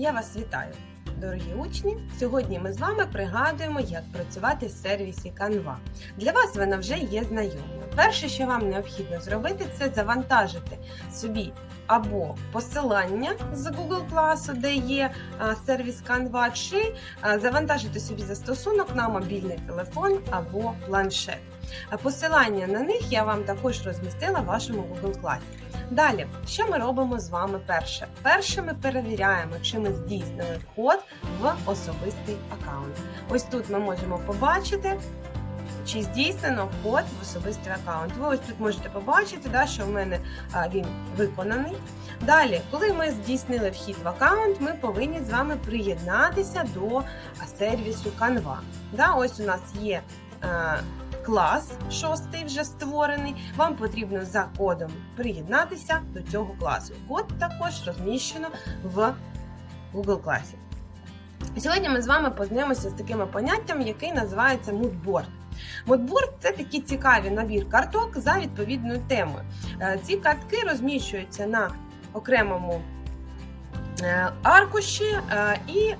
Я вас вітаю, дорогі учні! Сьогодні ми з вами пригадуємо, як працювати в сервісі Canva. Для вас вона вже є знайома. Перше, що вам необхідно зробити, це завантажити собі або посилання з Google Class, де є а, сервіс Canva, чи а, завантажити собі застосунок на мобільний телефон або планшет. А Посилання на них я вам також розмістила в вашому Google Class. Далі, що ми робимо з вами перше? Перше ми перевіряємо, чи ми здійснили вход в особистий аккаунт. Ось тут ми можемо побачити, чи здійснено вход в особистий аккаунт. Ви ось тут можете побачити, да, що в мене а, він виконаний. Далі, коли ми здійснили вхід в аккаунт, ми повинні з вами приєднатися до сервісу Canva. Да, ось у нас є. а, Клас шостий вже створений. Вам потрібно за кодом приєднатися до цього класу. Код також розміщено в Google класі. Сьогодні ми з вами познайомимося з такими поняттям, який називається moodboard. Moodboard – це такий цікавий набір карток за відповідною темою. Е, Ці картки розміщуються на окремому е, аркуші е, і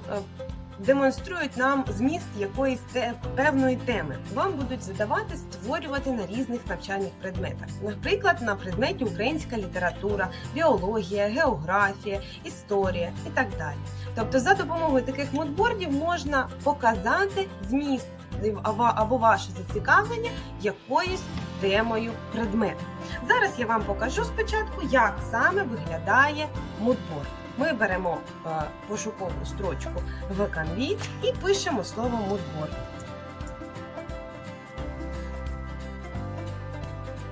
демонструють нам зміст якоїсь те- певної теми. Вам будуть задавати створювати на різних навчальних предметах. Наприклад, на предметі українська література, біологія, географія, історія і так далі. Тобто, за допомогою таких мудбордів можна показати зміст або ваше зацікавлення якоюсь темою предмету. Зараз я вам покажу спочатку, як саме виглядає мудборд. Ми беремо е, пошукову строчку в Canvі і пишемо слово moodboard.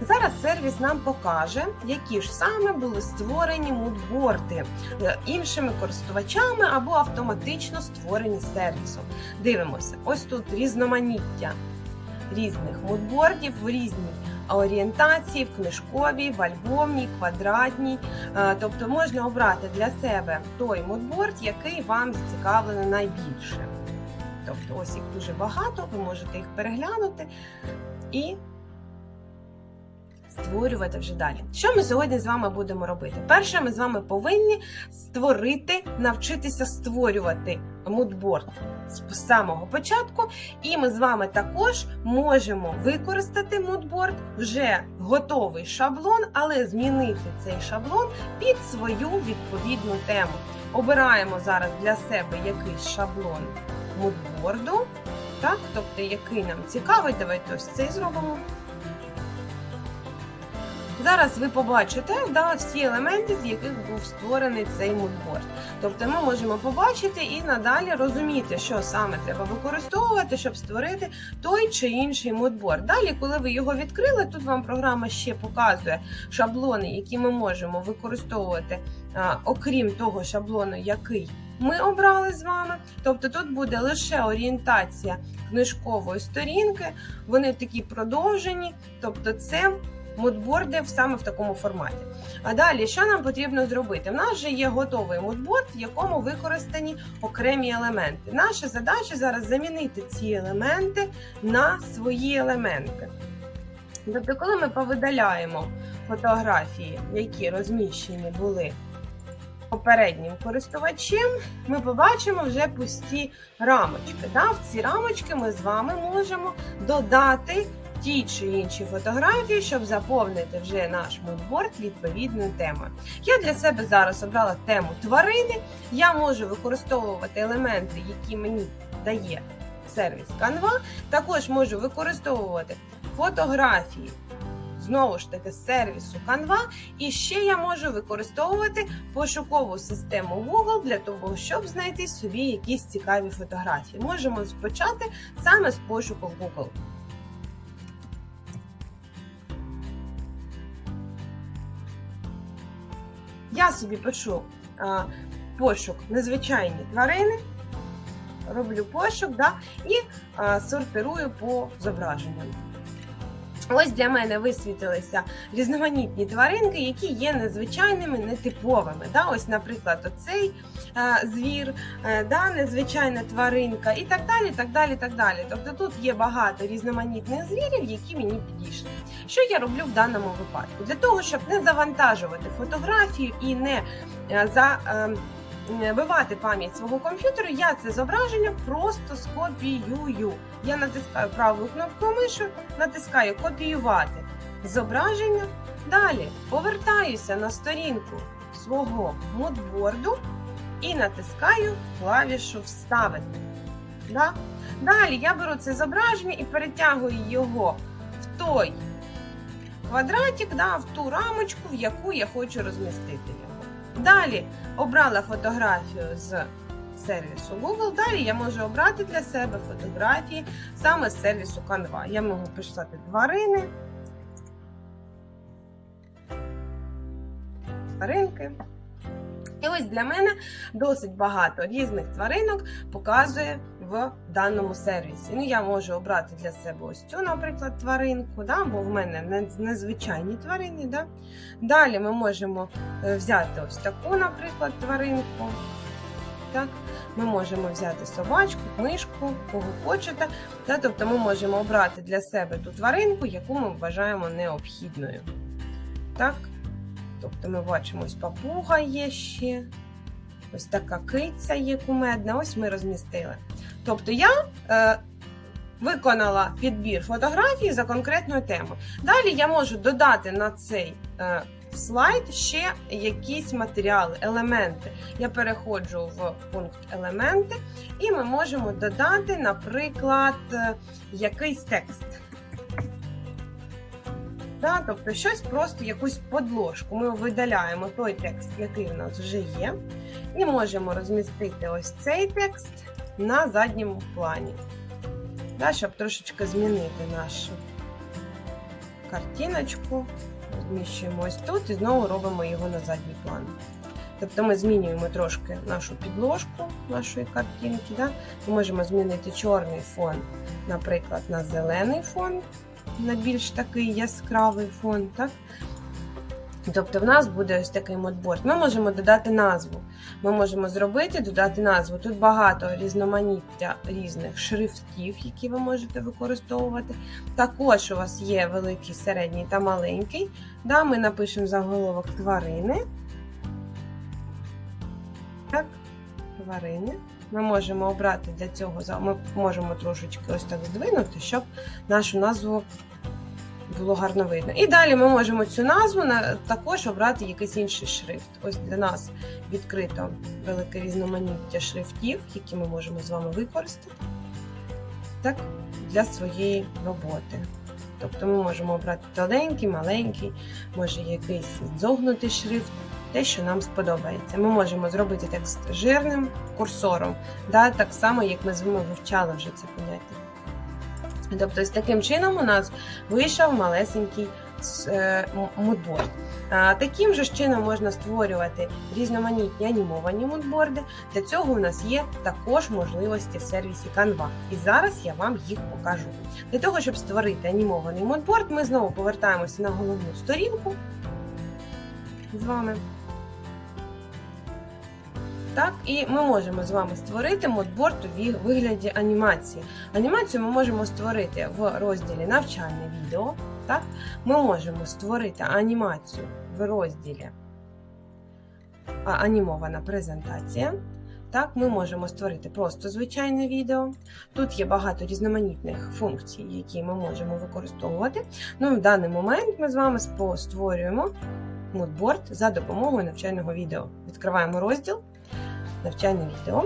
Зараз сервіс нам покаже, які ж саме були створені мудборди е, іншими користувачами або автоматично створені сервісом. Дивимося, ось тут різноманіття різних мудбордів в різній орієнтації, в книжковій, в альбомній, квадратній. Е, Тобто можна обрати для себе той мудборд, який вам зацікавлений найбільше. Тобто, ось їх дуже багато, ви можете їх переглянути і створювати вже далі. Що ми сьогодні з вами будемо робити? Перше, ми з вами повинні створити, навчитися створювати мудборд з самого початку, і ми з вами також можемо використати мудборд вже готовий шаблон, але змінити цей шаблон під свою відповідну тему. Обираємо зараз для себе якийсь шаблон мудборду, так, тобто який нам цікавий. Давайте ось цей зробимо. Зараз ви побачите да, всі елементи, з яких був створений цей мудборд. Тобто ми можемо побачити і надалі розуміти, що саме треба використовувати, щоб створити той чи інший мудборд. Далі, коли ви його відкрили, тут вам програма ще показує шаблони, які ми можемо використовувати, а, окрім того шаблону, який ми обрали з вами. Тобто тут буде лише орієнтація книжкової сторінки, вони такі продовжені, тобто це мудборди саме в такому форматі. А далі, що нам потрібно зробити? В нас вже є готовий мудборд, в якому використані окремі елементи. Наша задача зараз замінити ці елементи на свої елементи. Тобто, коли ми повидаляємо фотографії, які розміщені були попереднім користувачем, ми побачимо вже пусті рамочки. Да? В ці рамочки ми з вами можемо додати ті чи інші фотографії, щоб заповнити вже наш мудборд відповідною темою. Я для себе зараз обрала тему тварини. Я можу використовувати елементи, які мені дає сервіс Canva. Також можу використовувати фотографії. Знову ж таки, з сервісу Canva. І ще я можу використовувати пошукову систему Google для того, щоб знайти собі якісь цікаві фотографії. Можемо почати саме з пошуку в Google. Я собі пишу а, пошук незвичайні тварини, роблю пошук да, і а, сортирую по зображенням. Ось для мене висвітилися різноманітні тваринки, які є незвичайними, нетиповими. Да? Ось, наприклад, оцей е, звір, е, да, незвичайна тваринка і так далі. так далі, так далі. Тобто тут є багато різноманітних звірів, які мені підійшли. Що я роблю в даному випадку? Для того, щоб не завантажувати фотографію і не е, за. Е, вбивати пам'ять свого комп'ютеру, я це зображення просто скопіюю. Я натискаю правою кнопкою мишу, натискаю копіювати зображення. Далі повертаюся на сторінку свого мудборду і натискаю клавішу Вставити. Да? Далі я беру це зображення і перетягую його в той квадратик, да, в ту рамочку, в яку я хочу розмістити його. Далі обрала фотографію з сервісу Google. Далі я можу обрати для себе фотографії саме з сервісу Canva. Я можу писати тварини. Тваринки. І ось для мене досить багато різних тваринок показує в даному сервісі. Ну, я можу обрати для себе ось цю, наприклад, тваринку, да, бо в мене незвичайні тварини. Да. Далі ми можемо е, взяти ось таку, наприклад, тваринку. Так, ми можемо взяти собачку, книжку, кого хочете. Да, тобто ми можемо обрати для себе ту тваринку, яку ми вважаємо необхідною. Так? Тобто ми бачимо, ось папуга є ще, ось така киця є кумедна, ось ми розмістили. Тобто я е, виконала підбір фотографій за конкретною темою. Далі я можу додати на цей е, слайд ще якісь матеріали, елементи. Я переходжу в пункт елементи, і ми можемо додати, наприклад, е, якийсь текст. Да, тобто щось просто якусь подложку. Ми видаляємо той текст, який в нас вже є, і можемо розмістити ось цей текст на задньому плані, да, щоб трошечки змінити нашу картиночку. Розміщуємо ось тут і знову робимо його на задній план. Тобто ми змінюємо трошки нашу підложку нашої картинки. Да? Ми можемо змінити чорний фон, наприклад, на зелений фон на більш такий яскравий фон. Так? Тобто в нас буде ось такий модборд. Ми можемо додати назву. Ми можемо зробити, додати назву. Тут багато різноманіття різних шрифтів, які ви можете використовувати. Також у вас є великий, середній та маленький. Да, Ми напишемо заголовок тварини. Так, тварини. Ми можемо обрати для цього, ми можемо трошечки ось так здвинути, щоб нашу назву було гарно видно. І далі ми можемо цю назву також обрати якийсь інший шрифт. Ось для нас відкрито велике різноманіття шрифтів, які ми можемо з вами використати так, для своєї роботи. Тобто ми можемо обрати тоненький, маленький, може якийсь зогнутий шрифт те, що нам сподобається. Ми можемо зробити текст жирним курсором, да, так само, як ми з вами вивчали вже це поняття. Тобто, з таким чином у нас вийшов малесенький мудборд. Таким же чином можна створювати різноманітні анімовані мудборди. Для цього у нас є також можливості в сервісі Canva. І зараз я вам їх покажу. Для того, щоб створити анімований мудборд, ми знову повертаємося на головну сторінку з вами. Так, і ми можемо з вами створити модборд у вигляді анімації. Анімацію ми можемо створити в розділі навчальне відео. Так? Ми можемо створити анімацію в розділі анімована презентація. Так, Ми можемо створити просто звичайне відео. Тут є багато різноманітних функцій, які ми можемо використовувати. Ну, В даний момент ми з вами створюємо модборд за допомогою навчального відео. Відкриваємо розділ навчальне відео.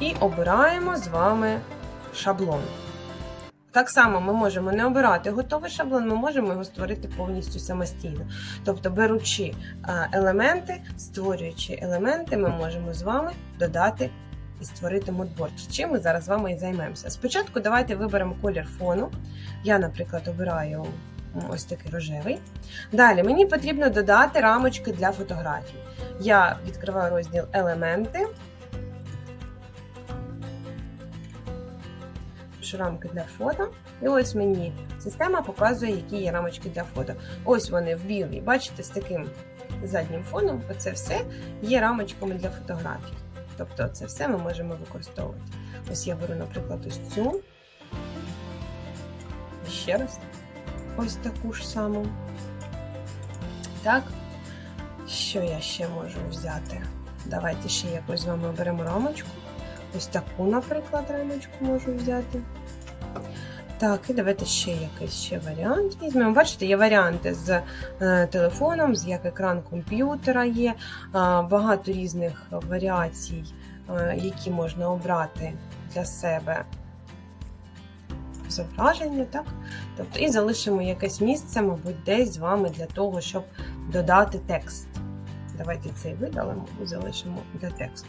І обираємо з вами шаблон. Так само ми можемо не обирати готовий шаблон, ми можемо його створити повністю самостійно. Тобто, беручи елементи, створюючи елементи, ми можемо з вами додати і створити модборд. Чим ми зараз з вами і займемося. Спочатку давайте виберемо колір фону. Я, наприклад, обираю ось такий рожевий. Далі мені потрібно додати рамочки для фотографій. Я відкриваю розділ Елементи. Рамки для фото. І ось мені система показує, які є рамочки для фото. Ось вони в білій. Бачите, з таким заднім фоном оце все є рамочками для фотографій. Тобто це все ми можемо використовувати. Ось я беру, наприклад, ось цю. І ще раз ось таку ж саму. Так. Що я ще можу взяти? Давайте ще якось з вами оберемо рамочку. Ось таку, наприклад, рамочку можу взяти. Так, і давайте ще якийсь ще варіант візьмемо. Бачите, є варіанти з е, телефоном, з як екран комп'ютера є, е, багато різних варіацій, е, які можна обрати для себе зображення, так? Тобто, і залишимо якесь місце, мабуть, десь з вами для того, щоб додати текст. Давайте цей видалимо і залишимо для тексту.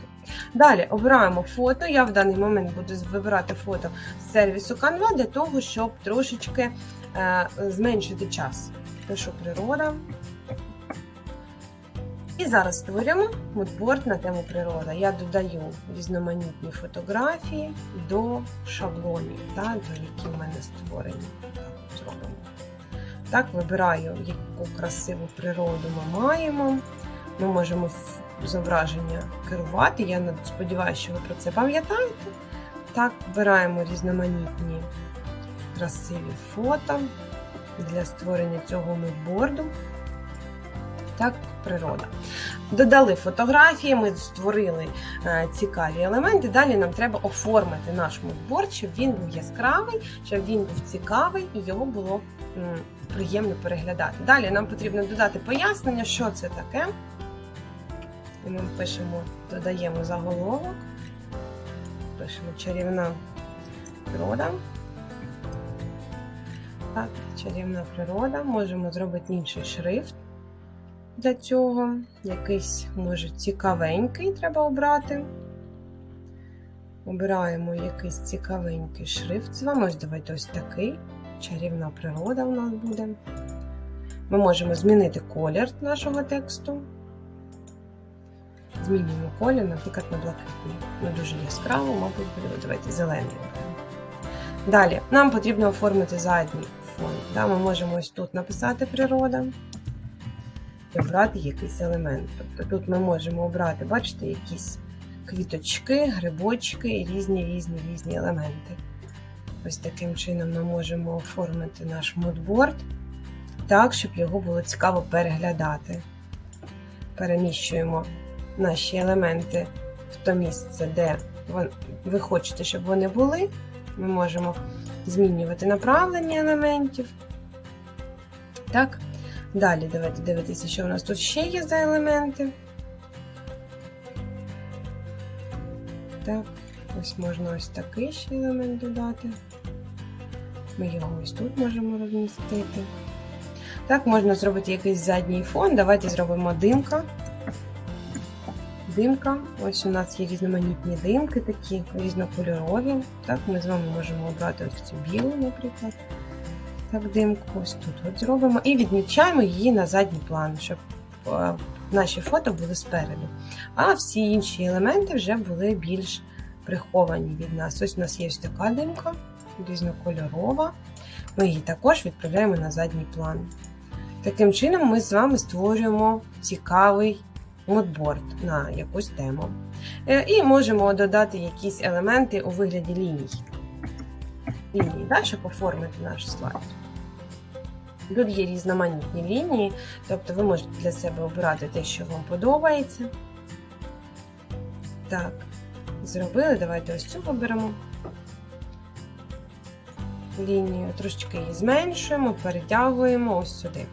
Далі обираємо фото. Я в даний момент буду вибирати фото з сервісу Canva для того, щоб трошечки е, зменшити час. Пишу природа. І зараз створюємо мудборд на тему природа. Я додаю різноманітні фотографії до шаблонів, та, до які в мене створені. Так. Так, вибираю, яку красиву природу ми маємо. Ми можемо зображення керувати. Я сподіваюся, що ви про це пам'ятаєте. Так, вибираємо різноманітні красиві фото для створення цього мудборду. Так, природа. Додали фотографії, ми створили е, цікаві елементи. Далі нам треба оформити наш мудборд, щоб він був яскравий, щоб він був цікавий і його було приємно переглядати. Далі нам потрібно додати пояснення, що це таке. І ми пишемо, додаємо заголовок, пишемо чарівна природа. Так, чарівна природа. Можемо зробити інший шрифт для цього. Якийсь, може, цікавенький треба обрати. Обираємо якийсь цікавенький шрифт з вами. Ось давайте ось такий. Чарівна природа у нас буде. Ми можемо змінити колір нашого тексту. Змінюємо колір, наприклад, на блакитний. Ну, дуже яскраво, мабуть, буде. Давайте зелений. Далі, нам потрібно оформити задній фон. Ми можемо ось тут написати природа обрати якийсь елемент. Тобто тут ми можемо обрати, бачите, якісь квіточки, грибочки і різні різні різні елементи. Ось таким чином ми можемо оформити наш мудборд так, щоб його було цікаво переглядати. Переміщуємо наші елементи в то місце, де ви хочете, щоб вони були. Ми можемо змінювати направлення елементів. Так. Далі давайте дивитися, що у нас тут ще є за елементи. Так, ось можна ось такий ще елемент додати. Ми його ось тут можемо розмістити. Так, можна зробити якийсь задній фон. Давайте зробимо димка. Димка. Ось у нас є різноманітні димки такі, різнокольорові. Так, ми з вами можемо обрати ось цю білу, наприклад. Так, димку ось тут от зробимо. І відмічаємо її на задній план, щоб е, наші фото були спереду. А всі інші елементи вже були більш приховані від нас. Ось у нас є ось така димка, різнокольорова. Ми її також відправляємо на задній план. Таким чином, ми з вами створюємо цікавий модборд на якусь тему. Е, І можемо додати якісь елементи у вигляді ліній. Лінії, да, щоб оформити наш слайд. Тут є різноманітні лінії, тобто ви можете для себе обирати те, що вам подобається. Так, зробили. Давайте ось цю виберемо лінію, трошечки її зменшуємо, перетягуємо ось сюди.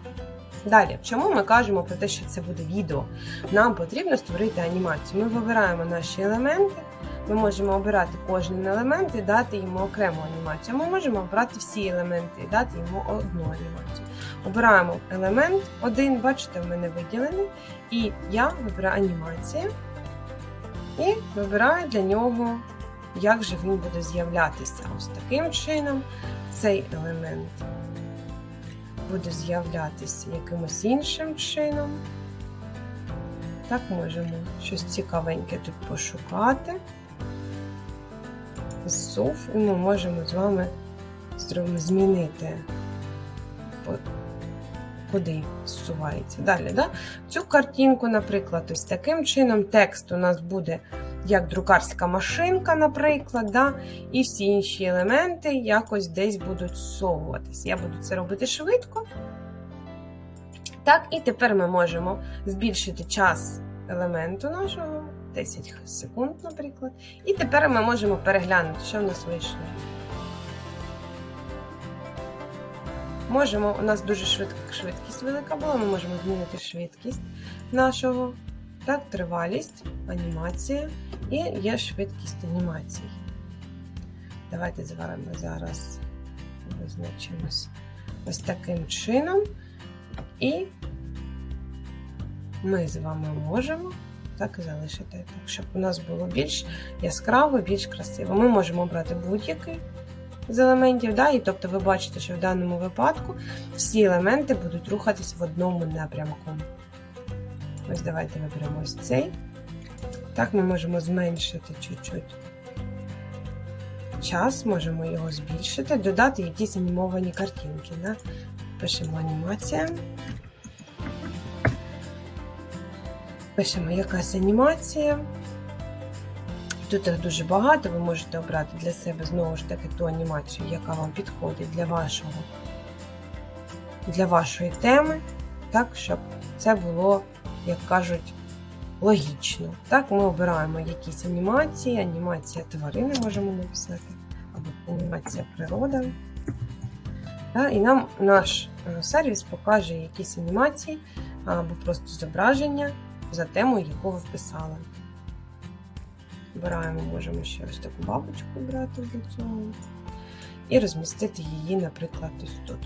Далі, чому ми кажемо про те, що це буде відео? Нам потрібно створити анімацію. Ми вибираємо наші елементи, ми можемо обирати кожен елемент і дати йому окрему анімацію. Ми можемо обрати всі елементи і дати йому одну анімацію. Обираємо елемент один, бачите, в мене виділений, і я вибираю анімацію і вибираю для нього, як же він буде з'являтися. Ось таким чином цей елемент буде з'являтися якимось іншим чином. Так, можемо щось цікавеньке тут пошукати. Зсув, і ми можемо з вами змінити, куди зсувається. Далі, да? цю картинку, наприклад, ось таким чином текст у нас буде як друкарська машинка, наприклад, да? і всі інші елементи якось десь будуть зсовуватись. Я буду це робити швидко. Так, і тепер ми можемо збільшити час елементу нашого 10 секунд, наприклад. І тепер ми можемо переглянути, що в нас вийшло. Можемо, у нас дуже швидка швидкість велика була, ми можемо змінити швидкість нашого, так, тривалість, анімація і є швидкість анімації. Давайте з вами зараз визначимось ось таким чином. І ми з вами можемо так і залишити, так, щоб у нас було більш яскраво, більш красиво. Ми можемо обрати будь-який з елементів, да? і тобто ви бачите, що в даному випадку всі елементи будуть рухатись в одному напрямку. Ось давайте виберемо ось цей. Так, ми можемо зменшити чуть-чуть час, можемо його збільшити, додати якісь анімовані картинки. Да? Пишемо анімація. Пишемо якась анімація. Тут їх дуже багато, ви можете обрати для себе знову ж таки ту анімацію, яка вам підходить для вашого, для вашої теми, так, щоб це було, як кажуть, логічно. Так, ми обираємо якісь анімації, анімація тварини можемо написати, або анімація природа. Так, і нам наш е, сервіс покаже якісь анімації або просто зображення за темою, яку ви вписали. Обираємо, можемо ще ось таку бабочку обрати для цього. І розмістити її, наприклад, ось тут.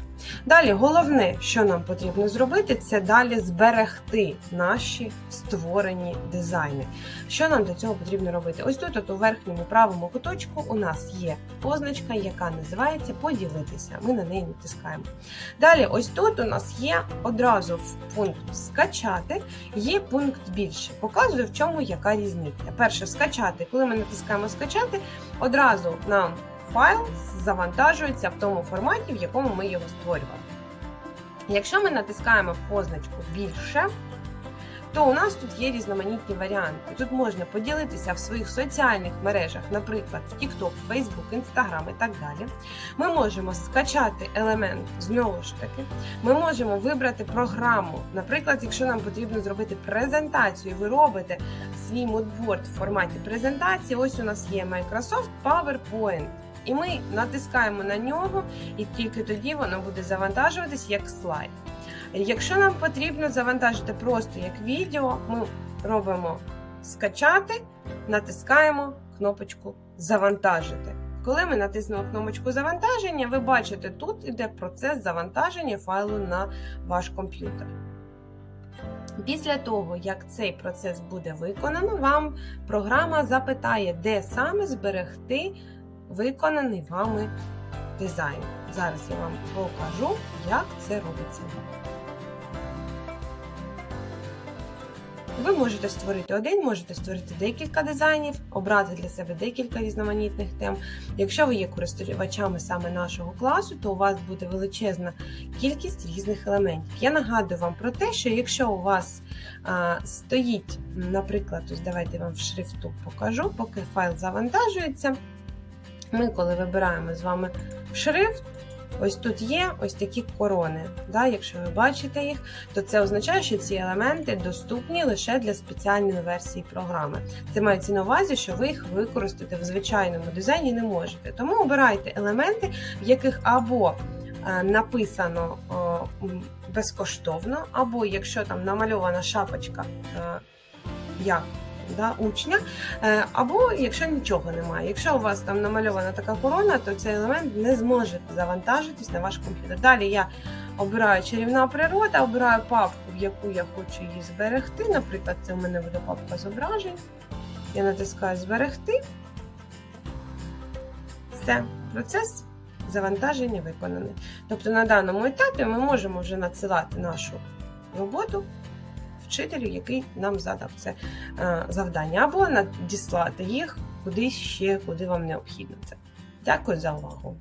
Далі, головне, що нам потрібно зробити, це далі зберегти наші створені дизайни. Що нам для цього потрібно робити? Ось тут, от у верхньому правому куточку, у нас є позначка, яка називається Поділитися. Ми на неї натискаємо. Далі, ось тут у нас є одразу пункт скачати, є пункт більше. Показую, в чому яка різниця. Перше, скачати. Коли ми натискаємо скачати, одразу нам файл завантажується в тому форматі, в якому ми його створювали. Якщо ми натискаємо позначку більше, то у нас тут є різноманітні варіанти. Тут можна поділитися в своїх соціальних мережах, наприклад, в TikTok, Facebook, Instagram і так далі. Ми можемо скачати елемент знову ж таки. Ми можемо вибрати програму. Наприклад, якщо нам потрібно зробити презентацію, ви робите свій мудборд в форматі презентації. Ось у нас є Microsoft PowerPoint. І ми натискаємо на нього, і тільки тоді воно буде завантажуватись як слайд. Якщо нам потрібно завантажити просто як відео, ми робимо скачати, натискаємо кнопочку Завантажити. Коли ми натиснемо кнопочку завантаження, ви бачите, тут іде процес завантаження файлу на ваш комп'ютер. Після того, як цей процес буде виконано, вам програма запитає, де саме зберегти виконаний вами дизайн. Зараз я вам покажу, як це робиться. Ви можете створити один, можете створити декілька дизайнів, обрати для себе декілька різноманітних тем. Якщо ви є користувачами саме нашого класу, то у вас буде величезна кількість різних елементів. Я нагадую вам про те, що якщо у вас а, стоїть, наприклад, ось давайте вам в шрифту покажу, поки файл завантажується. Ми, коли вибираємо з вами шрифт, ось тут є ось такі корони. Да? Якщо ви бачите їх, то це означає, що ці елементи доступні лише для спеціальної версії програми. Це мається на увазі, що ви їх використати в звичайному дизайні не можете. Тому обирайте елементи, в яких або е, написано безкоштовно, або якщо там намальована шапочка е, як да, учня, Е, або якщо нічого немає. Якщо у вас там намальована така корона, то цей елемент не зможе завантажитись на ваш комп'ютер. Далі я обираю чарівна природа, обираю папку, в яку я хочу її зберегти. Наприклад, це у мене буде папка зображень. Я натискаю Зберегти. Все, процес завантаження виконаний. Тобто на даному етапі ми можемо вже надсилати нашу роботу вчителю, який нам задав це е, завдання, або надіслати їх кудись ще, куди вам необхідно це. Дякую за увагу!